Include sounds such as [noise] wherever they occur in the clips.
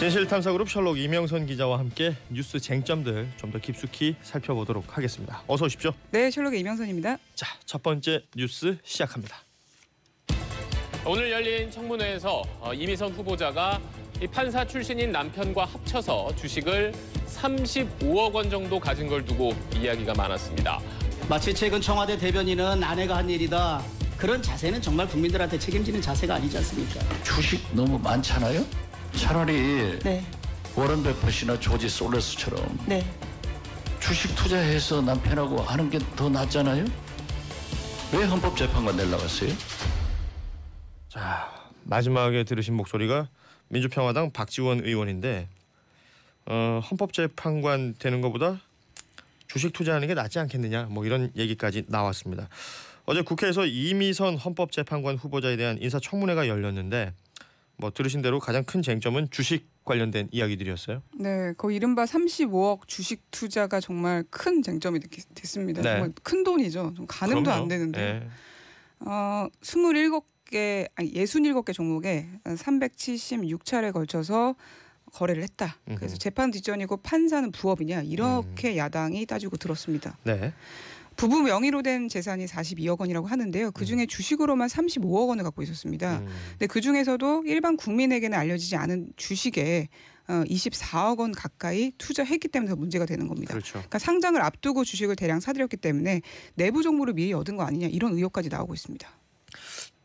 진실탐사그룹 셜록 이명선 기자와 함께 뉴스 쟁점들 좀 더 깊숙이 살펴보도록 하겠습니다. 어서 오십시오. 네, 셜록의 이명선입니다. 자, 첫 번째 뉴스 시작합니다. 오늘 열린 청문회에서 어, 이미선 후보자가 이 판사 출신인 남편과 합쳐서 주식을 35억 원 정도 가진 걸 두고 이야기가 많았습니다. 마치 최근 청와대 대변인은 아내가 한 일이다. 그런 자세는 정말 국민들한테 책임지는 자세가 아니지 않습니까? 주식 너무 많잖아요. 차라리 네, 워런 베퍼시나 조지 솔레스처럼 네. 주식 투자해서 남편하고 하는 게 더 낫잖아요. 왜 헌법재판관 내려 나갔어요? 자, 마지막에 들으신 목소리가 민주평화당 박지원 의원인데 어, 헌법재판관 되는 것보다 주식 투자하는 게 낫지 않겠느냐 뭐 이런 얘기까지 나왔습니다. 어제 국회에서 이미선 헌법재판관 후보자에 대한 인사청문회가 열렸는데 뭐 들으신 대로 가장 큰 쟁점은 주식 관련된 이야기들이었어요. 네, 거의 이른바 35억 주식 투자가 정말 큰 쟁점이 됐- 됐습니다. 네. 정말 큰 돈이죠. 좀 가늠도 그럼요. 안 되는데. 예. 어, 27개 아니 67개 종목에 376차례 걸쳐서 거래를 했다. 그래서. 음. 재판 뒷전이고 판사는 부업이냐 이렇게 야당이 따지고 들었습니다. 네. 부부 명의로 된 재산이 42억 원이라고 하는데요. 그 중에 주식으로만 35억 원을 갖고 있었습니다. 음. 근데 그 중에서도 일반 국민에게는 알려지지 않은 주식에 어, 24억 원 가까이 투자했기 때문에 더 문제가 되는 겁니다. 그렇죠. 그러니까 상장을 앞두고 주식을 대량 사들였기 때문에 내부 정보를 미리 얻은 거 아니냐 이런 의혹까지 나오고 있습니다.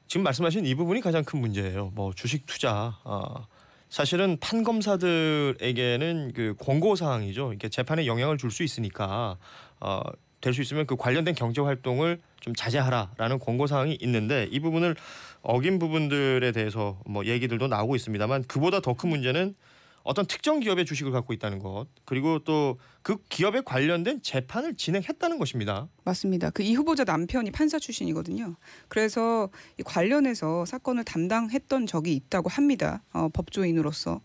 지금 말씀하신 이 부분이 가장 큰 문제예요. 뭐 주식 투자. 아, 사실은 판 검사들에게는 그 권고 사항이죠. 이게 재판에 영향을 줄 수 있으니까 어, 될 수 있으면 그 관련된 경제 활동을 좀 자제하라라는 권고 사항이 있는데 이 부분을 어긴 부분들에 대해서 뭐 얘기들도 나오고 있습니다만 그보다 더 큰 문제는 어떤 특정 기업의 주식을 갖고 있다는 것 그리고 또 그 기업에 관련된 재판을 진행했다는 것입니다. 맞습니다. 그 이 후보자 남편이 판사 출신이거든요. 그래서 이 관련해서 사건을 담당했던 적이 있다고 합니다. 어, 법조인으로서.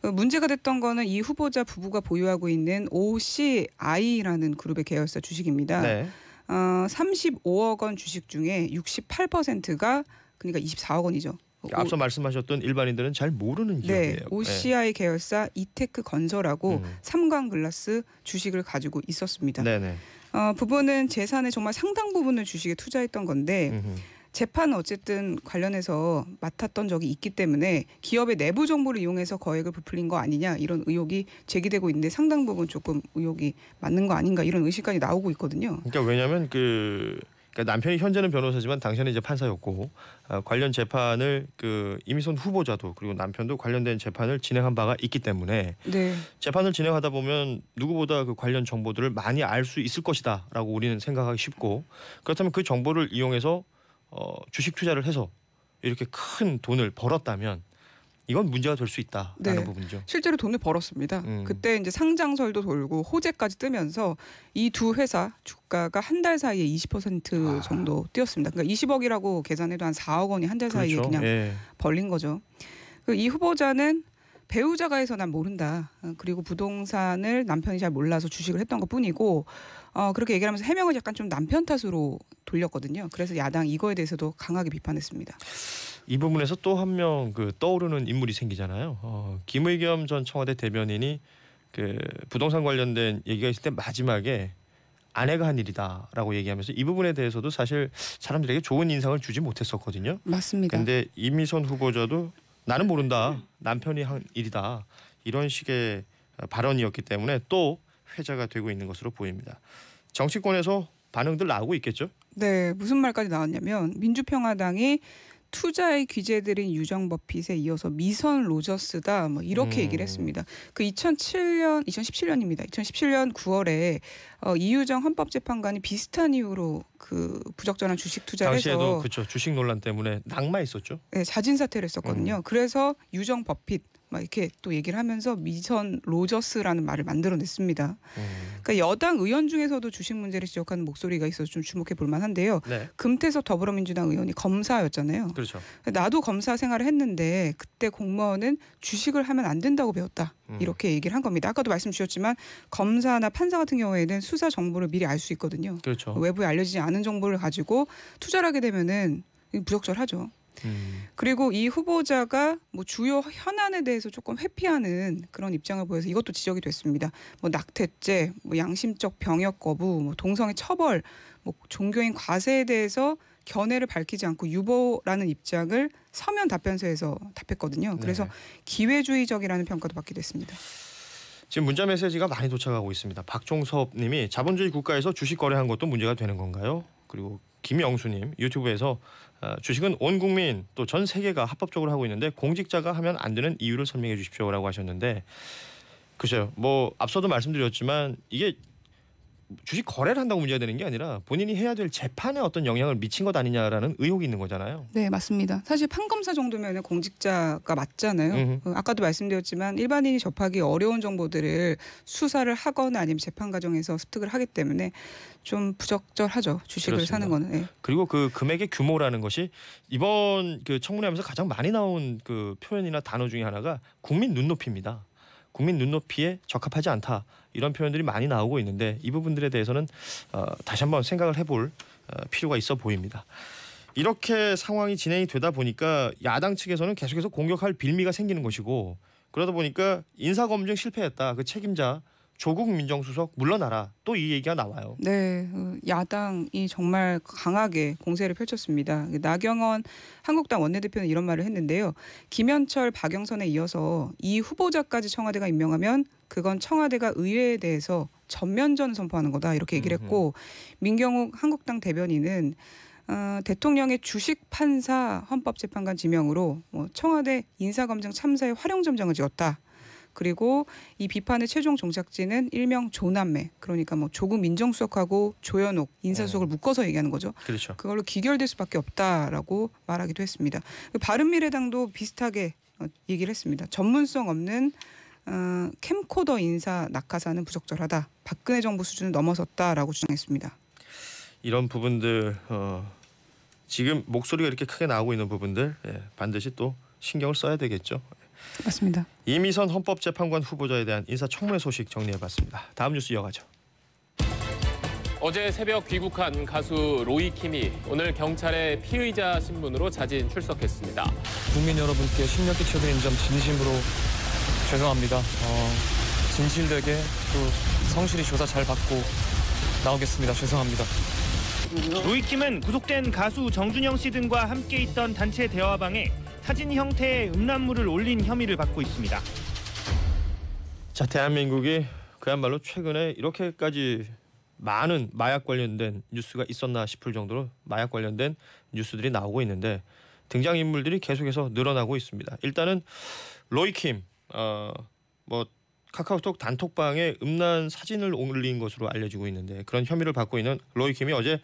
그 문제가 됐던 거는 이 후보자 부부가 보유하고 있는 OCI라는 그룹의 계열사 주식입니다. 네. 어, 35억 원 주식 중에 68%가 그러니까 24억 원이죠. 앞서 말씀하셨던 일반인들은 잘 모르는 네, 기업이에요. OCI 계열사 이테크 건설하고 음. 삼광글라스 주식을 가지고 있었습니다. 네. 네네. 어, 부부는 재산의 정말 상당 부분을 주식에 투자했던 건데 음흠. 재판은 어쨌든 관련해서 맡았던 적이 있기 때문에 기업의 내부 정보를 이용해서 거액을 부풀린 거 아니냐 이런 의혹이 제기되고 있는데 상당 부분 조금 의혹이 맞는 거 아닌가 이런 의식까지 나오고 있거든요. 그러니까 왜냐하면 그 그러니까 남편이 현재는 변호사지만 당시에는 이제 판사였고 어, 관련 재판을 그 이미선 후보자도 그리고 남편도 관련된 재판을 진행한 바가 있기 때문에 네, 재판을 진행하다 보면 누구보다 그 관련 정보들을 많이 알 수 있을 것이다라고 우리는 생각하기 쉽고 그렇다면 그 정보를 이용해서 어, 주식 투자를 해서 이렇게 큰 돈을 벌었다면 이건 문제가 될 수 있다라는 네. 부분이죠. 실제로 돈을 벌었습니다. 음. 그때 이제 상장설도 돌고 호재까지 뜨면서 이 두 회사 주가가 한 달 사이에 20% 아. 정도 뛰었습니다. 그러니까 20억이라고 계산해도 한 4억 원이 한 달 사이에 그렇죠. 그냥 예. 벌린 거죠. 그 이 후보자는 배우자가 해서 난 모른다. 어, 그리고 부동산을 남편이 잘 몰라서 주식을 했던 것 뿐이고 어, 그렇게 얘기를 하면서 해명을 약간 좀 남편 탓으로 돌렸거든요. 그래서 야당 이거에 대해서도 강하게 비판했습니다. 이 부분에서 또 한 명 그 떠오르는 인물이 생기잖아요. 어, 김의겸 전 청와대 대변인이 그 부동산 관련된 얘기가 있을 때 마지막에 아내가 한 일이다라고 얘기하면서 이 부분에 대해서도 사실 사람들에게 좋은 인상을 주지 못했었거든요. 맞습니다. 근데 이미선 후보자도 나는 모른다 남편이 한 일이다 이런 식의 발언이었기 때문에 또 회자가 되고 있는 것으로 보입니다. 정치권에서 반응들 나오고 있겠죠? 네, 무슨 말까지 나왔냐면 민주평화당이 투자의 귀재들인 유정 버핏에 이어서 미선 로저스다 뭐 이렇게 음. 얘기를 했습니다. 그 2007년 2017년입니다. 2017년 9월에 어, 이유정 헌법재판관이 비슷한 이유로 그 부적절한 주식 투자를 당시에도 해서 그렇죠 주식 논란 때문에 낙마했었죠. 네, 자진 사퇴를 했었거든요. 음. 그래서 유정 버핏 막 이렇게 또 얘기를 하면서 미선 로저스라는 말을 만들어냈습니다. 음. 그러니까 여당 의원 중에서도 주식 문제를 지적하는 목소리가 있어서 좀 주목해 볼 만한데요. 네, 금태섭 더불어민주당 의원이 검사였잖아요. 그렇죠. 나도 검사 생활을 했는데 그때 공무원은 주식을 하면 안 된다고 배웠다. 음. 이렇게 얘기를 한 겁니다. 아까도 말씀 주셨지만 검사나 판사 같은 경우에는 수사 정보를 미리 알 수 있거든요. 그렇죠. 외부에 알려지지 않은 정보를 가지고 투자를 하게 되면은 부적절하죠. 음. 그리고 이 후보자가 뭐 주요 현안에 대해서 조금 회피하는 그런 입장을 보여서 이것도 지적이 됐습니다. 뭐 낙태죄, 뭐 양심적 병역 거부, 뭐 동성애 처벌, 뭐 종교인 과세에 대해서 견해를 밝히지 않고 유보라는 입장을 서면 답변서에서 답했거든요. 그래서 네. 기회주의적이라는 평가도 받게 됐습니다. 지금 문자 메시지가 많이 도착하고 있습니다. 박종섭 님이 자본주의 국가에서 주식 거래한 것도 문제가 되는 건가요? 그리고 김영수님 유튜브에서 어, 주식은 온 국민 또 전 세계가 합법적으로 하고 있는데 공직자가 하면 안 되는 이유를 설명해 주십시오라고 하셨는데 글쎄요. 뭐 앞서도 말씀드렸지만 이게 주식 거래를 한다고 문제가 되는 게 아니라 본인이 해야 될 재판에 어떤 영향을 미친 것 아니냐라는 의혹이 있는 거잖아요. 네, 맞습니다. 사실 판검사 정도면 공직자가 맞잖아요. 음흠. 어, 아까도 말씀드렸지만 일반인이 접하기 어려운 정보들을 수사를 하거나 아니면 재판 과정에서 습득을 하기 때문에 좀 부적절하죠. 주식을 그렇습니다. 사는 거는. 네. 그리고 그 금액의 규모라는 것이 이번 그 청문회 하면서 가장 많이 나온 그 표현이나 단어 중에 하나가 국민 눈높이입니다. 국민 눈높이에 적합하지 않다 이런 표현들이 많이 나오고 있는데 이 부분들에 대해서는 어, 다시 한번 생각을 해볼 어, 필요가 있어 보입니다. 이렇게 상황이 진행이 되다 보니까 야당 측에서는 계속해서 공격할 빌미가 생기는 것이고 그러다 보니까 인사 검증 실패했다 그 책임자 조국 민정수석 물러나라 또 이 얘기가 나와요. 네, 어, 야당이 정말 강하게 공세를 펼쳤습니다. 나경원 한국당 원내대표는 이런 말을 했는데요. 김현철, 박영선에 이어서 이 후보자까지 청와대가 임명하면 그건 청와대가 의회에 대해서 전면전 선포하는 거다 이렇게 얘기를 했고 민경욱 한국당 대변인은 어, 대통령의 주식 판사 헌법재판관 지명으로 뭐 청와대 인사검증 참사에 활용점정을 지었다. 그리고 이 비판의 최종 종착지는 일명 조남매 그러니까 뭐 조국 민정수석하고 조현옥 인사수석을 묶어서 얘기하는 거죠. 그렇죠. 그걸로 기결될 수밖에 없다라고 말하기도 했습니다. 바른미래당도 비슷하게 어, 얘기를 했습니다. 전문성 없는 어, 캠코더 인사 낙하사는 부적절하다. 박근혜 정부 수준을 넘어섰다라고 주장했습니다. 이런 부분들 어, 지금 목소리가 이렇게 크게 나오고 있는 부분들 예, 반드시 또 신경을 써야 되겠죠. 맞습니다. 이미선 헌법재판관 후보자에 대한 인사청문회 소식 정리해봤습니다. 다음 뉴스 이어가죠. 어제 새벽 귀국한 가수 로이 킴이 오늘 경찰의 피의자 신분으로 자진 출석했습니다. 국민 여러분께 심려 끼쳐드린 점 진심으로 죄송합니다. 어, 진실되게 또 성실히 조사 잘 받고 나오겠습니다. 죄송합니다. 로이 킴은 구속된 가수 정준영 씨 등과 함께 있던 단체 대화방에 사진 형태의 음란물을 올린 혐의를 받고 있습니다. 자, 대한민국이 그야말로 최근에 이렇게까지 많은 마약 관련된 뉴스가 있었나 싶을 정도로 마약 관련된 뉴스들이 나오고 있는데 등장 인물들이 계속해서 늘어나고 있습니다. 일단은 로이킴 어뭐 카카오톡 단톡방에 음란 사진을 올린 것으로 알려지고 있는데 그런 혐의를 받고 있는 로이킴이 어제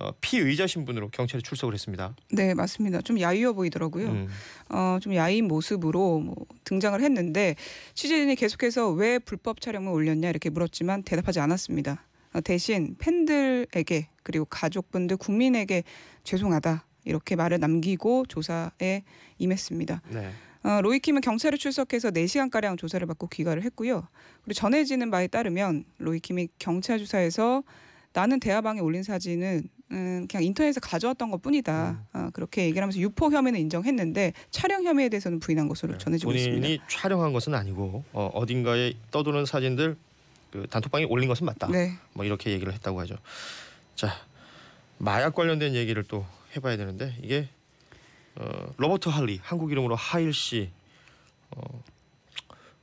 어, 피의자 신분으로 경찰에 출석을 했습니다. 네, 맞습니다. 좀 야유어 보이더라고요. 음, 어, 좀 야인 모습으로 뭐 등장을 했는데 취재진이 계속해서 왜 불법 촬영을 올렸냐 이렇게 물었지만 대답하지 않았습니다. 어, 대신 팬들에게 그리고 가족분들 국민에게 죄송하다 이렇게 말을 남기고 조사에 임했습니다. 네. 어, 로이킴은 경찰에 출석해서 4시간가량 조사를 받고 귀가를 했고요. 그리고 전해지는 바에 따르면 로이킴이 경찰 조사에서 나는 대화방에 올린 사진은 음, 그냥 인터넷에서 가져왔던 것 뿐이다. 어, 그렇게 얘기를 하면서 유포 혐의는 인정했는데 촬영 혐의에 대해서는 부인한 것으로 전해지고 네. 본인이 있습니다. 촬영한 것은 아니고 어, 어딘가에 떠도는 사진들 그 단톡방에 올린 것은 맞다. 네. 뭐 이렇게 얘기를 했다고 하죠. 자 마약 관련된 얘기를 또 해봐야 되는데 이게 어, 로버트 할리 한국 이름으로 하일 씨 어,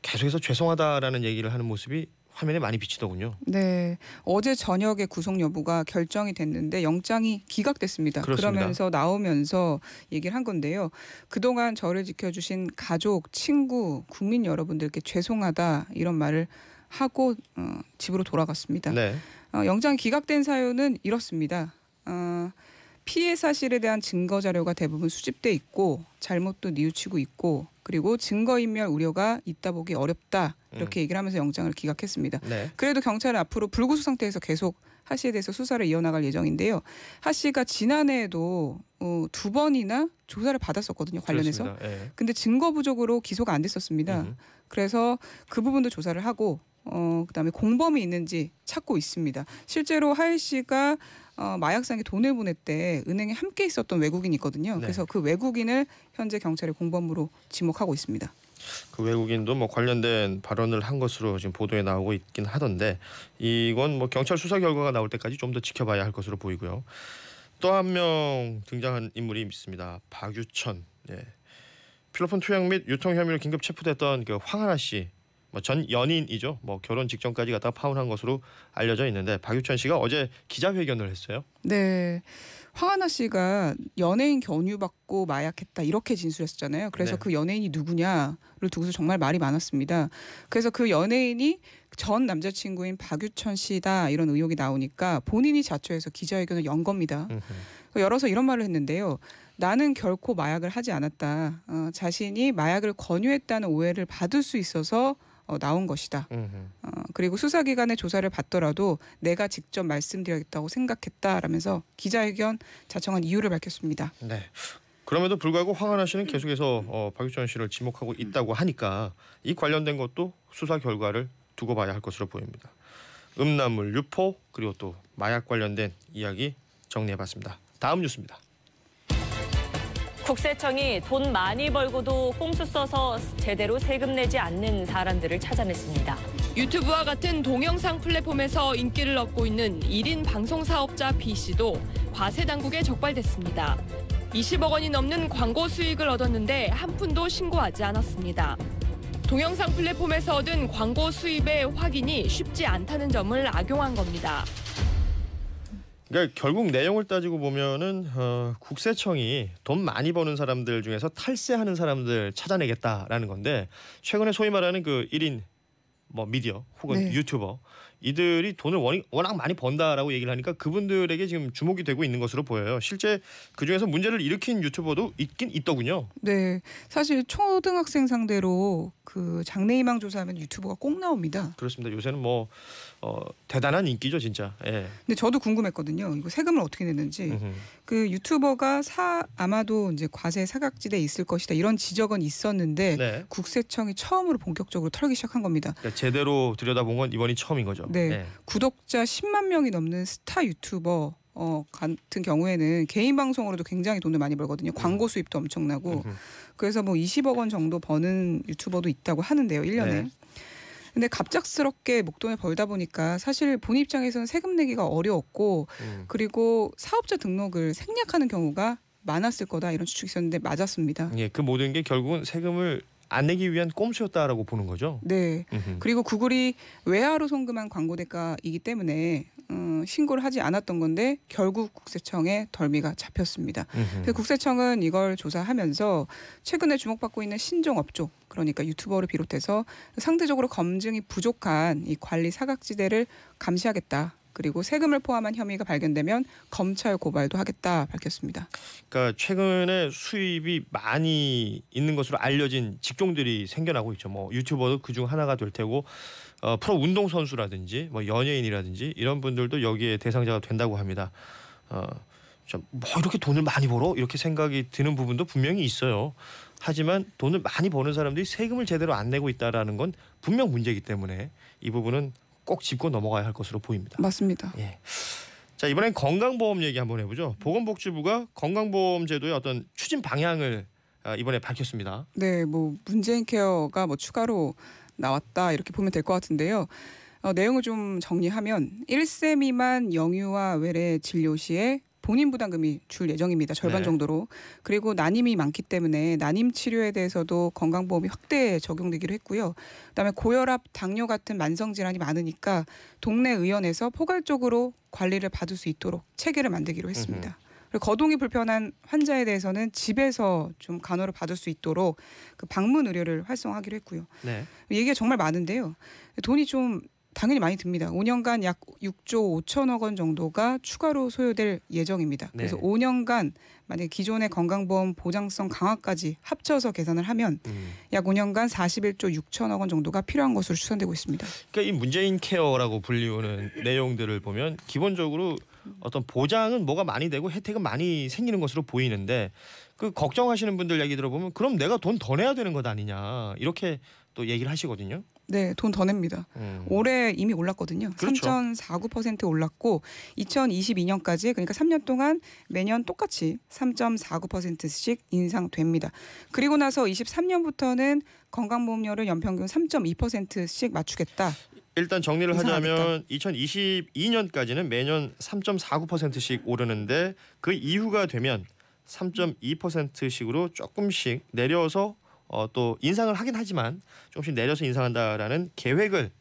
계속해서 죄송하다라는 얘기를 하는 모습이 화면에 많이 비치더군요. 네. 어제 저녁에 구속 여부가 결정이 됐는데 영장이 기각됐습니다. 그렇습니다. 그러면서 나오면서 얘기를 한 건데요. 그동안 저를 지켜주신 가족, 친구, 국민 여러분들께 죄송하다 이런 말을 하고 어, 집으로 돌아갔습니다. 네. 어, 영장이 기각된 사유는 이렇습니다. 어, 피해 사실에 대한 증거 자료가 대부분 수집돼 있고 잘못도 뉘우치고 있고 그리고 증거인멸 우려가 있다 보기 어렵다 이렇게 얘기를 하면서 영장을 기각했습니다. 네. 그래도 경찰은 앞으로 불구속 상태에서 계속 하 씨에 대해서 수사를 이어나갈 예정인데요. 하 씨가 지난해에도 어, 두 번이나 조사를 받았었거든요 관련해서. 예. 근데 증거 부족으로 기소가 안 됐었습니다. 음. 그래서 그 부분도 조사를 하고 어 그다음에 공범이 있는지 찾고 있습니다. 실제로 하일 씨가 어, 마약상에 돈을 보냈대 은행에 함께 있었던 외국인이 있거든요. 네. 그래서 그 외국인을 현재 경찰이 공범으로 지목하고 있습니다. 그 외국인도 뭐 관련된 발언을 한 것으로 지금 보도에 나오고 있긴 하던데 이건 뭐 경찰 수사 결과가 나올 때까지 좀 더 지켜봐야 할 것으로 보이고요. 또 한 명 등장한 인물이 있습니다. 박유천. 예. 필로폰 투약 및 유통 혐의로 긴급 체포됐던 그 황하나 씨. 뭐 전 연인이죠. 뭐 결혼 직전까지 갖다 파혼한 것으로 알려져 있는데 박유천 씨가 어제 기자회견을 했어요. 네. 황하나 씨가 연예인 견유받고 마약했다 이렇게 진술했었잖아요. 그래서 네. 그 연예인이 누구냐를 두고서 정말 말이 많았습니다. 그래서 그 연예인이 전 남자친구인 박유천 씨다 이런 의혹이 나오니까 본인이 자초해서 기자회견을 연 겁니다. 열어서 이런 말을 했는데요. 나는 결코 마약을 하지 않았다. 어, 자신이 마약을 권유했다는 오해를 받을 수 있어서 어, 나온 것이다. 어, 그리고 수사기관의 조사를 받더라도 내가 직접 말씀드리겠다고 생각했다라면서 기자회견 자청한 이유를 밝혔습니다. 네. 그럼에도 불구하고 황하나 씨는 계속해서 어, 박유천 씨를 지목하고 있다고 하니까 이 관련된 것도 수사 결과를 두고 봐야 할 것으로 보입니다. 음란물 유포 그리고 또 마약 관련된 이야기 정리해봤습니다. 다음 뉴스입니다. 국세청이 돈 많이 벌고도 꼼수 써서 제대로 세금 내지 않는 사람들을 찾아냈습니다. 유튜브와 같은 동영상 플랫폼에서 인기를 얻고 있는 1인 방송 사업자 B 씨도 과세 당국에 적발됐습니다. 20억 원이 넘는 광고 수익을 얻었는데 한 푼도 신고하지 않았습니다. 동영상 플랫폼에서 얻은 광고 수입의 확인이 쉽지 않다는 점을 악용한 겁니다. 그러니까 결국 내용을 따지고 보면은 어, 국세청이 돈 많이 버는 사람들 중에서 탈세하는 사람들 찾아내겠다라는 건데 최근에 소위 말하는 그 1인 뭐 미디어 혹은 네. 유튜버 이들이 돈을 워낙, 많이 번다라고 얘기를 하니까 그분들에게 지금 주목이 되고 있는 것으로 보여요. 실제 그 중에서 문제를 일으킨 유튜버도 있긴 있더군요. 네, 사실 초등학생 상대로 그 장래희망 조사하면 유튜버가 꼭 나옵니다. 그렇습니다. 요새는 뭐 어, 대단한 인기죠, 진짜. 예. 근데 저도 궁금했거든요. 이거 세금을 어떻게 내는지. 음흠. 그 유튜버가 사 아마도 이제 과세 사각지대에 있을 것이다 이런 지적은 있었는데 네. 국세청이 처음으로 본격적으로 털기 시작한 겁니다. 그러니까 제대로 들여다본 건 이번이 처음인 거죠. 네. 예. 구독자 10만 명이 넘는 스타 유튜버 어, 같은 경우에는 개인 방송으로도 굉장히 돈을 많이 벌거든요. 광고 수입도 엄청나고. 그래서 뭐 20억 원 정도 버는 유튜버도 있다고 하는데요. 1년에. 네. 근데 갑작스럽게 목돈을 벌다 보니까 사실 본 입장에서는 세금 내기가 어려웠고 음. 그리고 사업자 등록을 생략하는 경우가 많았을 거다 이런 추측이 있었는데 맞았습니다. 예, 그 모든 게 결국은 세금을 안 내기 위한 꼼수였다라고 보는 거죠. 네. 음흠. 그리고 구글이 외화로 송금한 광고 대가이기 때문에 음, 신고를 하지 않았던 건데 결국 국세청에 덜미가 잡혔습니다. 그래서 국세청은 이걸 조사하면서 최근에 주목받고 있는 신종 업종 그러니까 유튜버를 비롯해서 상대적으로 검증이 부족한 이 관리 사각지대를 감시하겠다. 그리고 세금을 포함한 혐의가 발견되면 검찰 고발도 하겠다 밝혔습니다. 그러니까 최근에 수입이 많이 있는 것으로 알려진 직종들이 생겨나고 있죠. 뭐 유튜버도 그중 하나가 될 테고 어, 프로 운동 선수라든지 뭐 연예인이라든지 이런 분들도 여기에 대상자가 된다고 합니다. 어, 좀뭐 이렇게 돈을 많이 벌어 이렇게 생각이 드는 부분도 분명히 있어요. 하지만 돈을 많이 버는 사람들이 세금을 제대로 안 내고 있다라는 건 분명 문제이기 때문에 이 부분은 꼭 짚고 넘어가야 할 것으로 보입니다. 맞습니다. 예. 자 이번엔 건강보험 얘기 한번 해보죠. 보건복지부가 건강보험 제도의 어떤 추진 방향을 아, 이번에 밝혔습니다. 네, 뭐 문재인 케어가 뭐 추가로 나왔다 이렇게 보면 될 것 같은데요. 어, 내용을 좀 정리하면 1세 미만 영유아 외래 진료 시에 본인 부담금이 줄 예정입니다. 절반 네. 정도로. 그리고 난임이 많기 때문에 난임 치료에 대해서도 건강보험이 확대 적용되기로 했고요. 그다음에 고혈압, 당뇨 같은 만성 질환이 많으니까 동네 의원에서 포괄적으로 관리를 받을 수 있도록 체계를 만들기로 했습니다. 그리고 거동이 불편한 환자에 대해서는 집에서 좀 간호를 받을 수 있도록 그 방문 의료를 활성화하기로 했고요. 네. 얘기가 정말 많은데요. 돈이 좀 당연히 많이 듭니다. 5년간 약 6조 5천억 원 정도가 추가로 소요될 예정입니다. 그래서 네. 5년간 만약 기존의 건강보험 보장성 강화까지 합쳐서 계산을 하면 음. 약 5년간 41조 6천억 원 정도가 필요한 것으로 추산되고 있습니다. 그러니까 이 문재인 케어라고 불리우는 내용들을 보면 기본적으로 어떤 보장은 뭐가 많이 되고 혜택은 많이 생기는 것으로 보이는데 그 걱정하시는 분들 얘기 들어보면 그럼 내가 돈 더 내야 되는 것 아니냐 이렇게 또 얘기를 하시거든요. 네, 돈 더 냅니다. 음. 올해 이미 올랐거든요. 그렇죠. 3.49% 올랐고 2022년까지 그러니까 3년 동안 매년 똑같이 3.49%씩 인상됩니다. 그리고 나서 23년부터는 건강보험료를 연평균 3.2%씩 맞추겠다. 일단 정리를. 하자면 2022년까지는 매년 3.49%씩 오르는데 그 이후가 되면 3.2%씩으로 조금씩 내려서 어, 또 인상을 하긴 하지만 조금씩 내려서 인상한다라는 계획을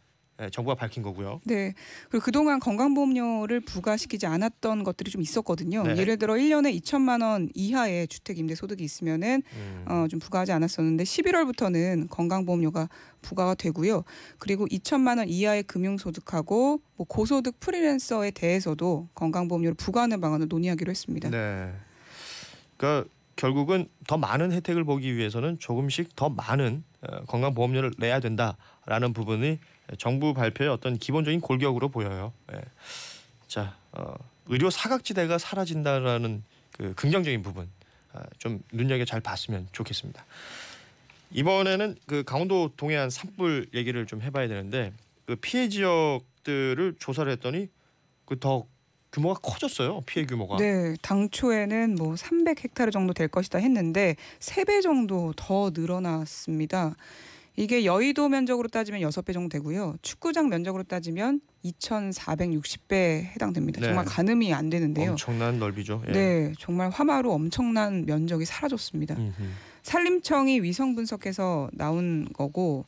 예, 정부가 밝힌 거고요. 네. 그리고 그동안 건강보험료를 부과시키지 않았던 것들이 좀 있었거든요. 네. 예를 들어 1년에 2천만 원 이하의 주택 임대 소득이 있으면은 음. 어, 좀 부과하지 않았었는데 11월부터는 건강보험료가 부과가 되고요. 그리고 2천만 원 이하의 금융소득하고 뭐 고소득 프리랜서에 대해서도 건강보험료를 부과하는 방안을 논의하기로 했습니다. 네. 그러니까 결국은 더 많은 혜택을 보기 위해서는 조금씩 더 많은 어, 건강보험료를 내야 된다라는 부분이 정부 발표의 어떤 기본적인 골격으로 보여요. 예. 자, 어, 의료 사각지대가 사라진다라는 그 긍정적인 부분 아, 좀 눈여겨 잘 봤으면 좋겠습니다. 이번에는 그 강원도 동해안 산불 얘기를 좀 해봐야 되는데 그 피해 지역들을 조사를 했더니 그더 규모가 커졌어요. 피해 규모가. 네, 당초에는 뭐 300헥타르 정도 될 것이다 했는데 세배 정도 더 늘어났습니다. 이게 여의도 면적으로 따지면 여섯 배 정도 되고요. 축구장 면적으로 따지면 2,460배 해당됩니다. 네. 정말 가늠이 안 되는데요. 엄청난 넓이죠. 예. 네, 정말 화마로 엄청난 면적이 사라졌습니다. 음흠. 산림청이 위성 분석해서 나온 거고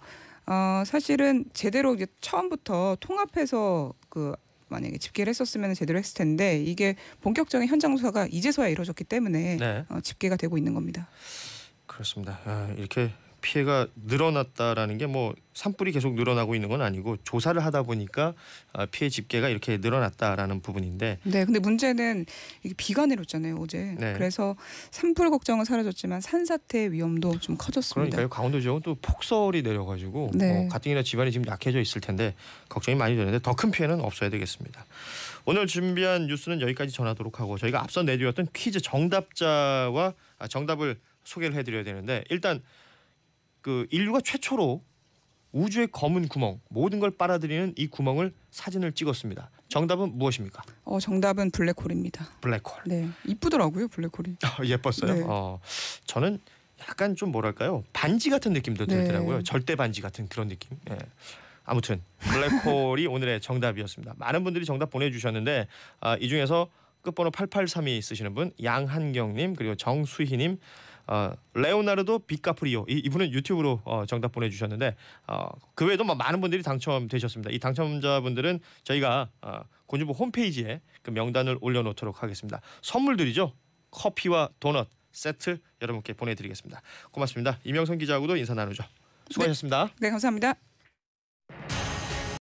어, 사실은 제대로 이제 처음부터 통합해서 그 만약에 집계를 했었으면 제대로 했을 텐데 이게 본격적인 현장 조사가 이제서야 이루어졌기 때문에 네, 어, 집계가 되고 있는 겁니다. 그렇습니다. 아, 이렇게 피해가 늘어났다라는 게 뭐 산불이 계속 늘어나고 있는 건 아니고 조사를 하다 보니까 아, 피해 집계가 이렇게 늘어났다라는 부분인데 네, 근데 문제는 이게 비가 내렸잖아요 어제. 네. 그래서 산불 걱정은 사라졌지만 산사태 위험도 좀 커졌습니다. 그러니까요 강원도 지역은 또 폭설이 내려가지고 네. 어, 가뜩이나 집안이 지금 약해져 있을 텐데 걱정이 많이 되는데 더 큰 피해는 없어야 되겠습니다. 오늘 준비한 뉴스는 여기까지 전하도록 하고 저희가 앞서 내드렸던 퀴즈 정답자와 아, 정답을 소개를 해드려야 되는데 일단 그 인류가 최초로 우주의 검은 구멍 모든 걸 빨아들이는 이 구멍을 사진을 찍었습니다. 정답은 무엇입니까? 어, 정답은 블랙홀입니다. 블랙홀. 네, 이쁘더라고요 블랙홀이. [laughs] 예뻤어요. 네. 어, 저는 약간 좀 뭐랄까요 반지 같은 느낌도 네. 들더라고요. 절대 반지 같은 그런 느낌. 예. 아무튼 블랙홀이 [laughs] 오늘의 정답이었습니다. 많은 분들이 정답 보내주셨는데 아, 이 중에서 끝번호 8832 쓰시는 분 양한경님 그리고 정수희님 어, 레오나르도 비카프리오 이, 이분은 유튜브로 어, 정답 보내주셨는데 어, 그 외에도 뭐 많은 분들이 당첨되셨습니다. 이 당첨자분들은 저희가 어, 곤주부 홈페이지에 그 명단을 올려놓도록 하겠습니다. 선물들이죠. 커피와 도넛 세트 여러분께 보내드리겠습니다. 고맙습니다. 이명선 기자하고도 인사 나누죠. 수고하셨습니다. 네, 감사합니다.